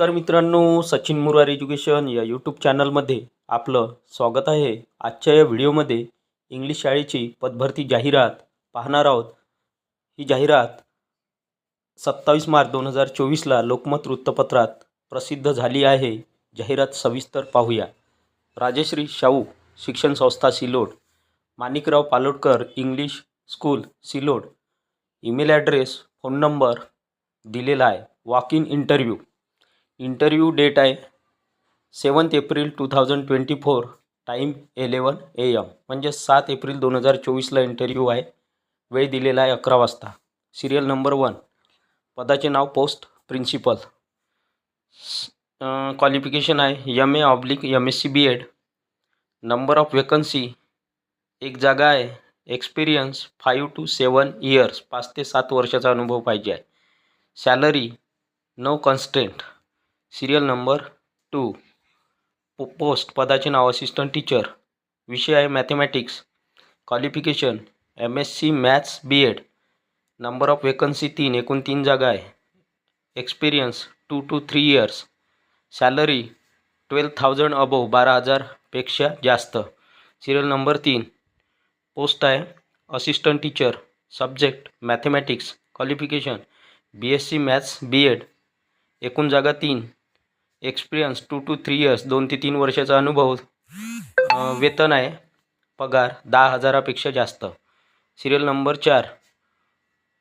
नमस्कार मित्रांनो सचिन मुरार एज्युकेशन या यूट्यूब चॅनलमध्ये आपलं स्वागत आहे. आजच्या या व्हिडिओमध्ये इंग्लिश शाळेची पदभरती जाहिरात पाहणार आहोत. ही जाहिरात सत्तावीस मार्च दोन हजार चोवीसला लोकमत वृत्तपत्रात प्रसिद्ध झाली आहे. जाहिरात सविस्तर पाहूया. राजश्री शाहू शिक्षण संस्था Sillod Manikrao Palodkar English school Sillod email address phone number दिलेला आहे. Walk in interview. Interview date आहे seventh April two thousand twenty four time eleven A M. म्हणजे सात एप्रिल दोन हजार चोवीसला इंटरव्ह्यू आहे. वेळ दिलेला आहे अकरा वाजता. Serial number one. पदाचे नाव पोस्ट प्रिन्सिपल. क्वालिफिकेशन आहे. M A oblique M S C B Ed. Number of vacancy एक जागा आहे. Experience five to seven years. पाच ते सात वर्षाचा अनुभव पाहिजे आहे. Salary no constant serial number two. पो पोस्ट पदाचे नाव असिस्टंट टीचर विषय आहे mathematics qualification M S C maths B Ed number of vacancy तीन एकूण तीन जागा आहे. Experience two to three years salary twelve thousand above बारा हजारपेक्षा जास्त. सिरियल नंबर तीन. पोस्ट आहे assistant teacher subject mathematics qualification B S C maths B Ed एकूण जागा तीन. Experience two to three years दोन ते तीन वर्षाचा अनुभव वेतन आहे पगार दहा हजारापेक्षा जास्त. सिरियल नंबर चार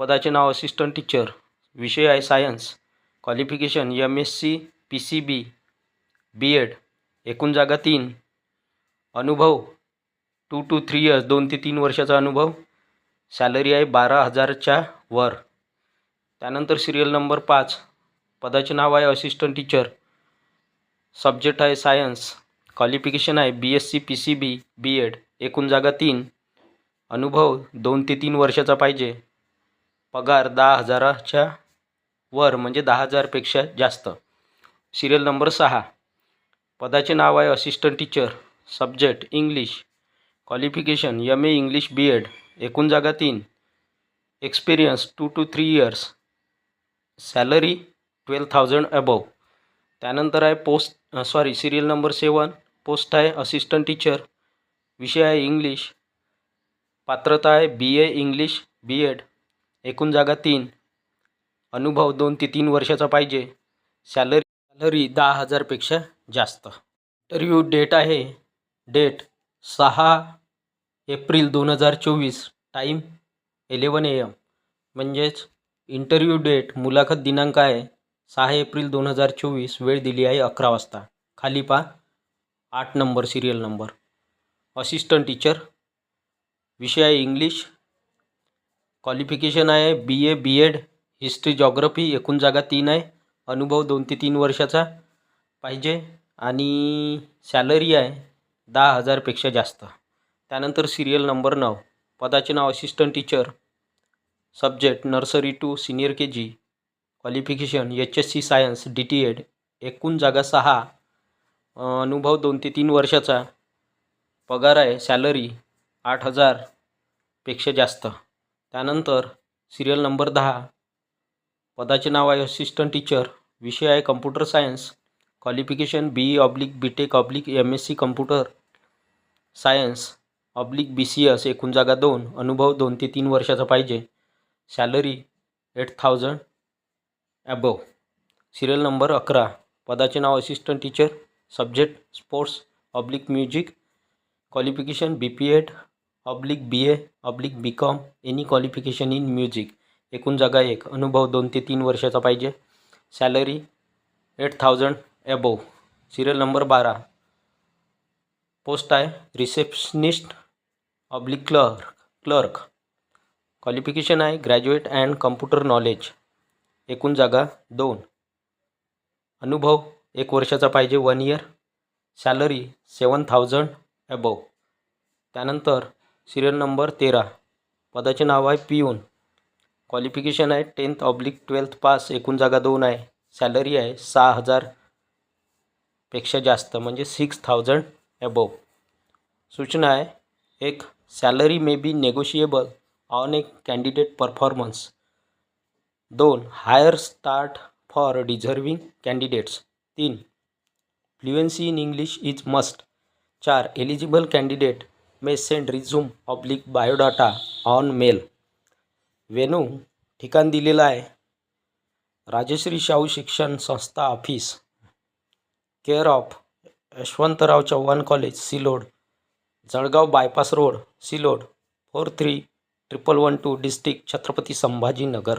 पदाचे नाव असिस्टंट टीचर विषय आहे science qualification M S C P C B B Ed एकूण जागा तीन. अनुभव टू टू थ्री इयर्स दोन ते तीन वर्षाचा अनुभव सॅलरी आहे बारा हजारच्या वर. त्यानंतर सिरियल नंबर पाच पदाचे नाव आहे असिस्टंट टीचर सब्जेक्ट आहे सायन्स क्वालिफिकेशन आहे B S C P C B B Ed एकूण जागा तीन. अनुभव दोन ते तीन वर्षाचा पाहिजे. पगार दहा हजाराच्या वर म्हणजे दहा हजारपेक्षा जास्त. सिरियल नंबर सहा. पदाचे नाव आहे assistant teacher subject English qualification M A English B Ed एकूण जागा तीन. Experience two to three years salary twelve thousand above त्यानंतर आहे post sorry serial number seven post आहे असिस्टंट टीचर विषय आहे इंग्लिश पात्रता आहे बी ए इंग्लिश बी एड एकूण जागा तीन. अनुभव दोन ते तीन वर्षाचा पाहिजे. सॅलरी सॅलरी दहा हजारपेक्षा जास्त. इंटरव्ह्यू डेट आहे. डेट सहा एप्रिल दोन हजार चोवीस. टाईम एलेवन ए एम म्हणजेच इंटरव्ह्यू डेट मुलाखत दिनांक आहे. सहा एप्रिल दोन हजार चोवीस वेळ दिली आहे अकरा वाजता. खाली पा आठ number serial number assistant teacher विषय आहे इंग्लिश क्वालिफिकेशन आहे B A B Ed history geography एकूण जागा तीन आहे. अनुभव दोन ते तीन वर्षाचा पाहिजे. आणि सॅलरी आहे दहा हजारपेक्षा जास्त. त्यानंतर सिरियल नंबर नऊ. पदाचे नाव assistant teacher subject nursery to senior K G qualification H S C science D T Ed एकूण जागा सहा. अनुभव दोन ते तीन वर्षाचा. पगार आहे सॅलरी आठ हजारपेक्षा जास्त. त्यानंतर सिरियल नंबर दहा. पदाचे नाव आहे असिस्टंट टीचर विषय आहे computer science qualification B E oblique B Tech oblique M S C computer science oblique B C S एकूण जागा दोन. अनुभव दोन ते तीन वर्षाचा पाहिजे. Salary eight thousand above serial number अकरा. पदाचे नाव assistant teacher subject sports oblique music qualification B P Ed oblique B A oblique B Com any qualification in music एकूण जागा एक. अनुभव दोन ते तीन वर्षाचा पाहिजे. Salary eight thousand above serial number बारा. पोस्ट आहे. Receptionist oblique clerk clerk qualification आहे. ग्रॅज्युएट अँड कम्प्युटर नॉलेज एकूण जागा दोन. अनुभव एक वर्षाचा पाहिजे one year salary seven thousand above त्यानंतर सिरियल नंबर तेरा. पदाचे नाव आहे पियून. क्वालिफिकेशन आहे टेन्थ ऑब्लिक ट्वेल्थ पास एकूण जागा दोन आहे. सॅलरी आहे सहा हजारपेक्षा जास्त म्हणजे सिक्स थाउजंड अबव सूचना आहे एक salary may be negotiable on a candidate performance दोन higher start for deserving candidates तीन fluency in English is must चार eligible candidate may send resume oblique biodata on mail venue ठिकाण दिलेलं आहे. राजश्री शाहू शिक्षण संस्था office care of Yashwantrao Chavan college Sillod Jalgaon bypass road Sillod four three triple one two district Chhatrapati Sambhajinagar.